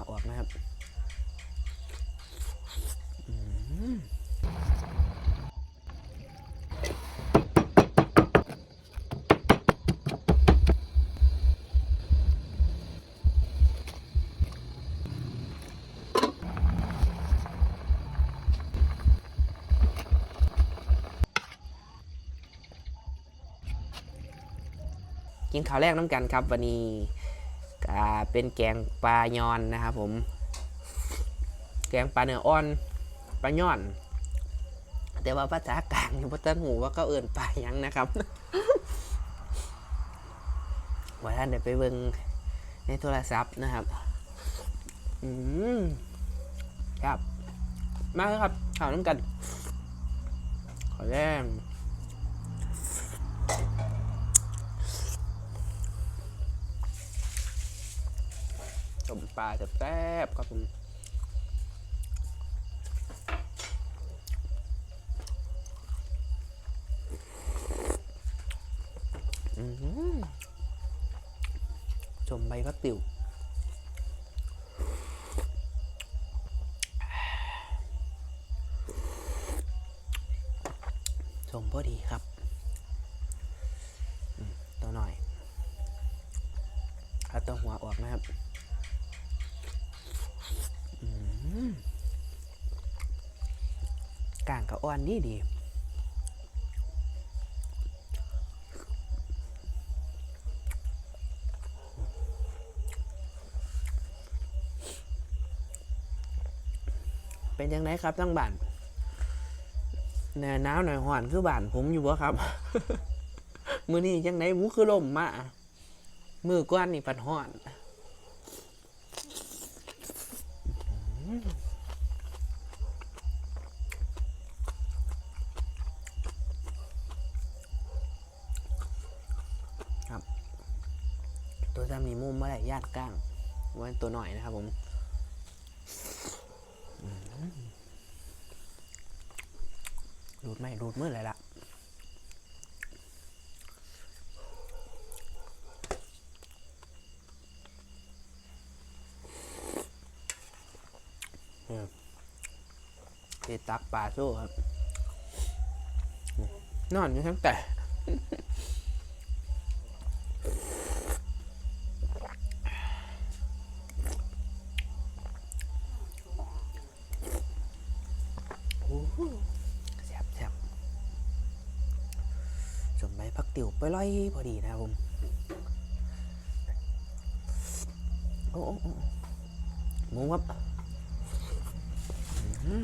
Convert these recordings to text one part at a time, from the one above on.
วออกนะครับกินข้าวแรกน้ำกันครับ วันนี้ เป็นแกงปลายอนนะครับผม แกงปลาเนื้ออ่อนปลายอน แต่ว่าภาษากลางอยู่พัฒนหูว่าก็เอื่นปลายังนะครับว่าท่านเดี๋ยวไปเบิ่งในโทรศัพท์นะครับ อืมครับ มาเลยครับข่าวน้ำกัน ขอแรง ปลาแซ่บๆครับผมชมใบพัดติวชมพอดีครับตัวหน่อยเอาตัวหัวออกนะครับ กางกับอ่อนดีดีเป็นยังไงครับทั้งบ้านแหน่หนาวหน่อยหวานคือบ้านผมอยู่บ่ครับ มือนี้ยังไงหมูคือลมมา มือกว้านนี่ปัดห่อน ครับ ตัวจะมีมุมเมื่อไหร่ญาติก้างไว้ตัวหน่อยนะครับผมอืมรูดไหมรูดเมื่อไหร่ะ เนี่ยไปตักปลาโซ่ครับ นอนอยู่ทั้งแต่โอ้โหแซ่บแซ่บสมใบพักติ๋วไปล่อยพอดีนะครับผมโอ้โอ้โอ้หมูครับ อื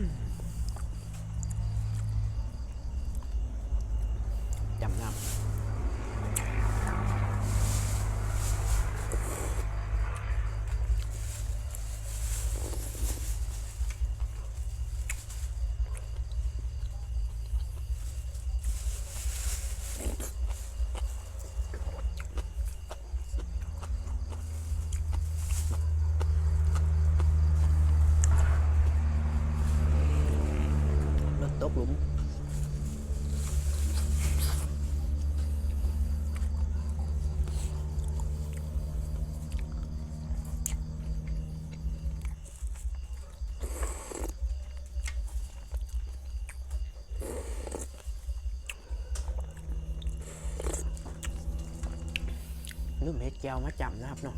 หลุมลืมเฮ็ดแก้วมาจำนะครับเนาะ